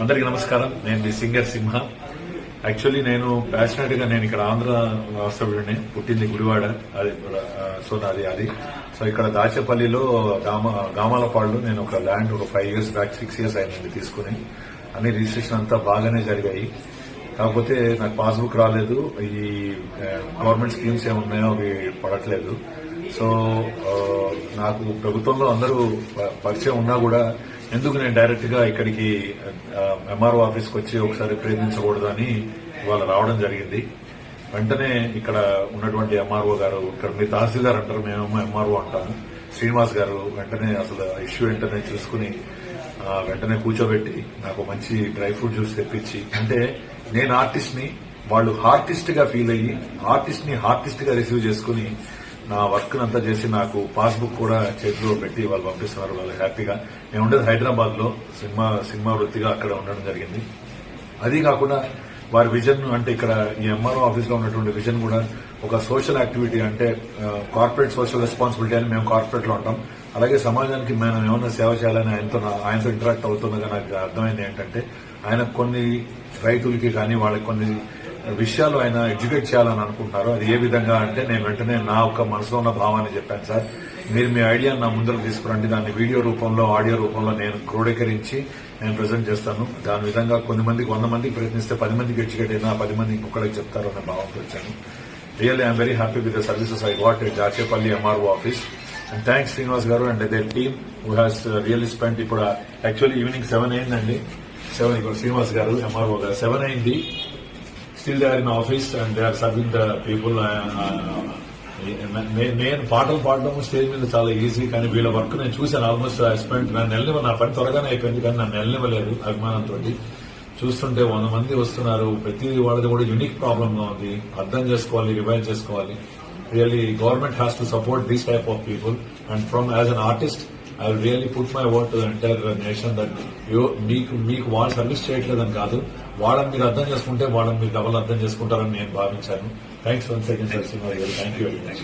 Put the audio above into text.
అందరికీ నమస్కారం. నేను మీ సింగర్ సింహ. యాక్చువల్లీ నేను ప్యాషనెట్గా నేను ఇక్కడ ఆంధ్ర వాస్తవ్యుడిని. పుట్టింది గుడివాడ. అది సో నాది అది. సో ఇక్కడ దాచేపల్లిలో గామ గామాలపాడులో నేను ఒక ల్యాండ్ ఒక five years back six years అయింది తీసుకుని. అన్ని రిజిస్ట్రేషన్ అంతా బాగానే జరిగాయి. కాకపోతే నాకు పాస్బుక్ రాలేదు. ఈ గవర్నమెంట్ స్కీమ్స్ ఏమున్నాయో అవి పడట్లేదు. సో నాకు ప్రభుత్వంలో అందరూ పరిచయం ఉన్నా కూడా ఎందుకు నేను డైరెక్ట్గా ఇక్కడికి ఎంఆర్ఓ ఆఫీస్కి వచ్చి ఒకసారి ప్రయత్నించకూడదు అని ఇవాళ రావడం జరిగింది. వెంటనే ఇక్కడ ఉన్నటువంటి ఎంఆర్ఓ గారు ఇక్కడ మీ తహసీల్దార్ అంటారు మేమేమో ఎంఆర్ఓ అంటాము. శ్రీనివాస్ గారు వెంటనే అసలు ఇష్యూ వెంటనే చూసుకుని వెంటనే కూర్చోబెట్టి నాకు మంచి డ్రై ఫ్రూట్ జ్యూస్ తెప్పించి అంటే నేను ఆర్టిస్ట్ని వాళ్ళు హార్టిస్ట్గా ఫీల్ అయ్యి ఆర్టిస్ట్ని హార్టిస్ట్గా రిసీవ్ చేసుకుని నా వర్క్ అంతా చేసి నాకు పాస్బుక్ కూడా చేతిలో పెట్టి వాళ్ళు పంపిస్తున్నారు వాళ్ళు హ్యాపీగా. నేను ఉండేది హైదరాబాద్లో సినిమా సినిమా వృత్తిగా అక్కడ ఉండడం జరిగింది. అది కాకుండా వారి విజన్ అంటే ఇక్కడ ఈ ఎంఆర్ఓ ఆఫీస్లో ఉన్నటువంటి విజన్ కూడా ఒక సోషల్ యాక్టివిటీ అంటే కార్పొరేట్ సోషల్ రెస్పాన్సిబిలిటీ అని మేము కార్పొరేట్లో ఉంటాం. అలాగే సమాజానికి మనం ఏమైనా సేవ చేయాలని ఆయనతో ఆయనతో ఇంటరాక్ట్ అవుతుండగా నాకు అర్థమైంది ఏంటంటే ఆయన కొన్ని రైతులకి కానీ వాళ్ళకి కొన్ని విషయాలు ఆయన ఎడ్యుకేట్ చేయాలని అనుకుంటున్నారు అది ఏ విధంగా అంటే నేను వెంటనే నా యొక్క మనసులో ఉన్న భావాన్ని చెప్పాను సార్. మీరు మీ ఐడియాను నా ముందరకు తీసుకురండి. దాన్ని వీడియో రూపంలో ఆడియో రూపంలో నేను క్రోడీకరించి నేను ప్రజెంట్ చేస్తాను. దాని విధంగా కొన్ని మందికి వంద మందికి ప్రయత్నిస్తే పది మందికి ఎడ్యుకేట్ అయినా పది మంది ఇంకొకరికి చెప్తారు అనే భావంతో వచ్చాను. Really I'm very happy with the services I what Jachepalli MRO office and thanks Srinivas garu and their team who has really spend ఇప్పుడు యాక్చువల్లీ ఈవినింగ్ సెవెన్ అయిందండి. సెవెన్ ఇప్పుడు శ్రీనివాస్ గారు ఎంఆర్ఓ గారు సెవెన్ అయింది. Still they are in office and they are serving the people నేను పాటలు పాడడం stage మీద చాలా easy కానీ వీళ్ళ వర్క్ నేను చూశాను. ఆల్మోస్ట్ ఐ స్పెండ్ నన్ను వెళ్ళివ నా పని త్వరగానే అయిపోయింది కానీ నన్ను వెళ్ళనివ్వలేదు అభిమానంతో చూస్తుంటే వంద మంది వస్తున్నారు. ప్రతి వాళ్ళది కూడా యూనిక్ ప్రాబ్లమ్గా ఉంది. అర్థం చేసుకోవాలి రివైవ్ చేసుకోవాలి. Really government has to support these type of people and from as an artist I will really put my word to entire nation that యో మీకు మీకు వాళ్ళు సర్వీస్ చేయట్లేదని కాదు. వాళ్ళని మీరు అర్థం చేసుకుంటే వాళ్ళని మీరు డబల్ అర్థం చేసుకుంటారని నేను భావించాను. Thanks one second sir cinema thank you very much